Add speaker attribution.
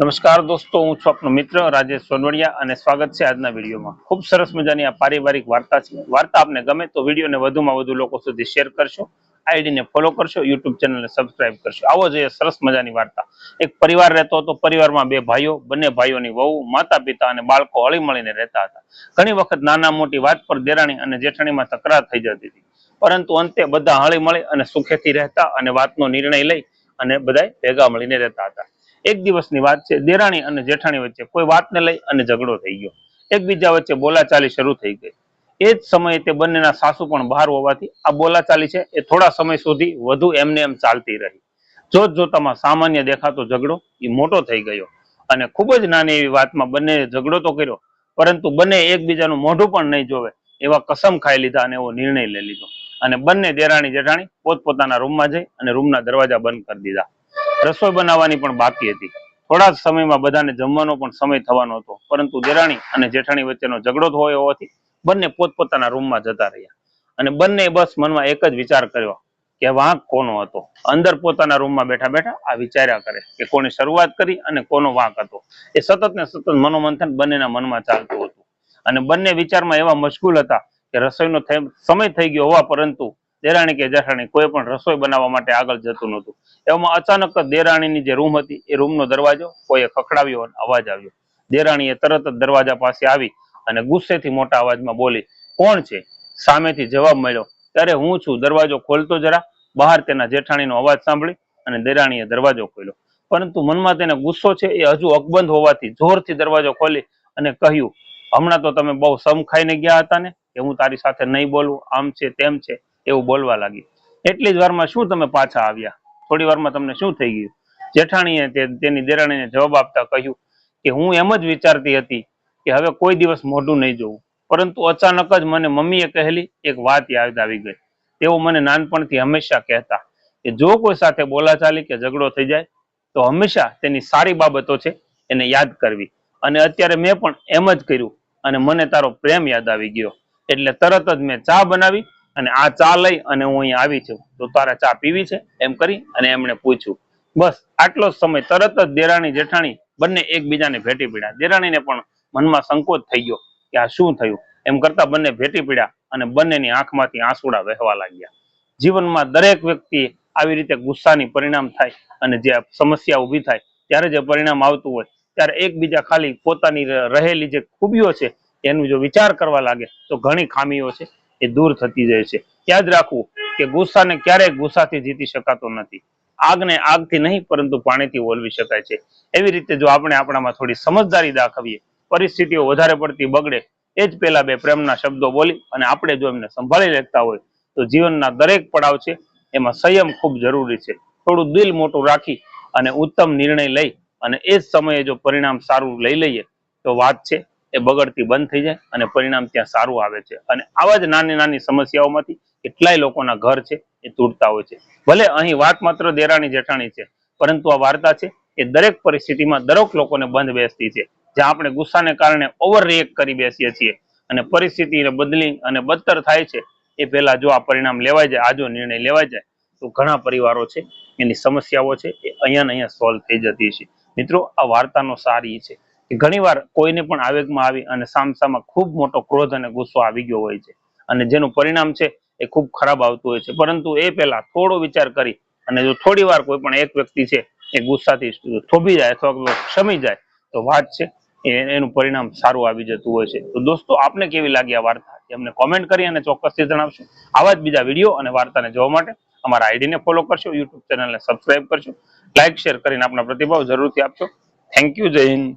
Speaker 1: નમસ્કાર દોસ્તો, હું છું આપનો મિત્ર રાજેશ સોનવડિયા અને સ્વાગત છે આજના વિડીયોમાં. ખૂબ સરસ મજાની આ પારિવારિક વાર્તા છે. વાર્તા આપને ગમે તો વિડીયોને વધુમાં વધુ લોકો સુધી શેર કરશો આઈડીને ફોલો કરશો, યુટ્યુબ ચેનલને સબસ્ક્રાઇબ કરશો. આવો જોઈએ સરસ મજાની વાર્તા. એક પરિવાર રહેતો હતો, પરિવારમાં બે ભાઈઓ, બંને ભાઈઓની વહુ માતા પિતા અને બાળકો હળી મળીને રહેતા હતા. ઘણી વખત નાના મોટી વાત પર દેરાણી અને જેઠાણીમાં તકરાર થઈ જતી હતી. પરંતુ અંતે બધા હળી મળી અને સુખેથી રહેતા અને વાતનો નિર્ણય લઈ અને બધા ભેગા મળીને રહેતા હતા. એક દિવસની વાત છે, દેરાણી અને જેઠાણી વચ્ચે કોઈ વાતને લઈ અને ઝઘડો થઈ ગયો. એકબીજા વચ્ચે બોલાચાલી શરૂ થઈ ગઈ. એ જ સમયે તે બંનેના સાસુ પણ બહાર હોવાથી આ બોલાચાલી છે એ થોડા સમય સુધી વધુ એમને એમ ચાલતી રહી. જોત જોતામાં સામાન્ય દેખાતો ઝઘડો એ મોટો થઈ ગયો અને ખૂબ જ નાની એવી વાતમાં બંને ઝઘડો તો કર્યો, પરંતુ બંને એકબીજાનું મોઢું પણ નહીં જોવે એવા કસમ ખાઈ લીધા અને એવો નિર્ણય લઈ લીધો. અને બંને દેરાણી જેઠાણી પોતપોતાના રૂમમાં જઈ અને રૂમના દરવાજા બંધ કરી દીધા. રસોઈ બનાવવાની પણ બાકી હતી. થોડા સમયમાં બધાને જમવાનો પણ સમય થવાનો હતો. પરંતુ દેરાણી અને જેઠાણી વચ્ચેનો ઝઘડો થયો હોવાથી બંને પોતપોતાના રૂમમાં જતા રહ્યા. અને બંને બસ મનમાં એક જ વિચાર કર્યો કે વાંક કોનો હતો? અંદર પોતાના રૂમમાં બેઠા બેઠા આ વિચાર્યા કરે કે કોની શરૂઆત કરી અને કોનો વાંક હતો. એ સતત ને સતત મનોમંથન બંનેના મનમાં ચાલતું હતું. અને બંને વિચારમાં એવા મશગુલ હતા કે રસોઈનો સમય થઈ ગયો હોવા પરંતુ દેરાણી કે જેઠાણી કોઈ પણ રસોઈ બનાવવા માટે આગળ જતું નહોતું. એવામાં અચાનક દેરાણીની જે રૂમ હતી, એ રૂમનો દરવાજો કોઈએ ખખડાવ્યો અને અવાજ આવ્યો. દેરાણીએ તરત જ દરવાજા પાસે આવી અને ગુસ્સેથી મોટા અવાજમાં બોલી, કોણ છે? સામેથી જવાબ મળ્યો ત્યારે હું છું. દરવાજો ખોલતો જરા બહાર તેના જેઠાણીનો અવાજ સાંભળી અને દેરાણીએ દરવાજો ખોલ્યો. પરંતુ મનમાં તેને ગુસ્સો છે એ હજુ અકબંધ હોવાથી જોરથી દરવાજો ખોલી અને કહ્યું, હમણાં તો તમે બહુ સમ ખાઈને ગયા હતા ને કે હું તારી સાથે નહીં બોલું, આમ છે તેમ છે. એવું બોલવા લાગી. એટલી જ વારમાં શું તમે પાછા આવ્યા? થોડી વારમાં તમને શું થઈ ગયું? જેઠાણીએ તેની દેરાણીને જવાબ આપતા કહ્યું કે હું એમ જ વિચારતી હતી કે હવે કોઈ દિવસ મોઢું નહીં જોવું પરંતુ અચાનક જ મને મમ્મીએ કહેલી, એક વાત યાદ આવી ગઈ. તેઓ મને નાનપણથી હંમેશા કહેતા કે જો કોઈ સાથે બોલાચાલી કે ઝઘડો થઈ જાય, તો હંમેશા તેની સારી બાબતો છે એને યાદ કરવી. અને અત્યારે મેં પણ એમ જ કર્યું અને મને તારો પ્રેમ યાદ આવી ગયો. એટલે તરત જ મેં ચા બનાવી અને આ ચા લઈ અને હું અહીંયા આવી છું. તો તારા ચા પીવી છે? એમ કરી અને એમણે પૂછ્યું. બસ, આટલો સમય તરત જ દેરાણી જેઠાણી બંને એકબીજાને ભેટી પડ્યા. દેરાણીને પણ મનમાં સંકોચ થઈ ગયો કે આ શું થયું? એમ કરતા બંને ભેટી પડ્યા અને બંનેની આંખમાંથી આંસુડા વહેવા લાગ્યા. જીવનમાં દરેક વ્યક્તિ આવી રીતે ગુસ્સાની પરિણામ થાય અને જે સમસ્યા ઊભી થાય, ત્યારે જે પરિણામ આવતું હોય. ત્યારે એકબીજા ખાલી પોતાની રહેલી જે ખૂબીઓ છે, એનું જો વિચાર કરવા લાગે, તો ઘણી ખામીઓ છે. એ દૂર થતી જાય છે. યાદ રાખવું કે ગુસ્સાને ક્યારેય ગુસ્સાથી જીતી શકાતો નથી. આગને આગથી નહીં, પરંતુ પાણીથી ઓલવી શકાય છે. એવી રીતે જો આપણે આપણામાં થોડી સમજદારી દાખવીએ, પરિસ્થિતિઓ વધારે પડતી બગડે, એ જ પેલા બે પ્રેમના શબ્દો બોલી અને આપણે જો એમને સંભાળી લેતા હોય, તો જીવનના દરેક પડાવ છે, એમાં સંયમ ખૂબ જરૂરી છે. થોડું દિલ મોટું રાખી અને ઉત્તમ નિર્ણય લઈ અને એ જ સમયે જો પરિણામ સારું લઈ લઈએ, તો વાત છે એ બગડતી બંધ થઈ જાય અને પરિણામ ત્યાં સારું આવે છે. અને આવા જ નાની નાની સમસ્યાઓમાંથી કેટલાય લોકોના ઘર છે એ તૂટતા હોય છે. ભલે અહીં વાત માત્ર દેરાણી જેઠાણી છે, પરંતુ આ વાર્તા છે એ દરેક પરિસ્થિતિમાં દરેક લોકોને બંધ બેસતી છે. જ્યાં આપણે ગુસ્સાને કારણે ઓવર રિએક્ટ કરી બેસીએ છીએ અને પરિસ્થિતિને બદલી અને બદતર થાય છે એ પહેલા જો આ પરિણામ લેવાય જાય, આ જો નિર્ણય લેવાય જાય, તો ઘણા પરિવારો છે એની સમસ્યાઓ છે એ અહીંયા ને અહીંયા સોલ્વ થઈ જતી છે. મિત્રો, આ વાર્તાનો સાર છે. ઘણીવાર કોઈને પણ આવેગમાં આવી અને સામસામાં ખૂબ મોટો ક્રોધ અને ગુસ્સો આવી ગયો હોય છે. અને જેનું પરિણામ છે એ ખૂબ ખરાબ આવતું હોય છે. પરંતુ એ પહેલા થોડો વિચાર કરી અને જો થોડી કોઈ પણ એક વ્યક્તિ છે એ ગુસ્સાથી થોભી જાય અથવા શમી જાય, તો વાત છે એનું પરિણામ સારું આવી જતું હોય છે. તો દોસ્તો, આપને કેવી લાગી આ વાર્તા? અમને કોમેન્ટ કરી અને ચોક્કસથી જણાવશો. આવા જ બીજા વીડિયો અને વાર્તાને જોવા માટે અમારા આઈડીને ફોલો કરશો યુટ્યુબ ચેનલને સબસ્ક્રાઇબ કરશો લાઇક શેર કરીને આપના પ્રતિભાવ જરૂરથી આપશો. થેન્ક યુ જય હિન્દ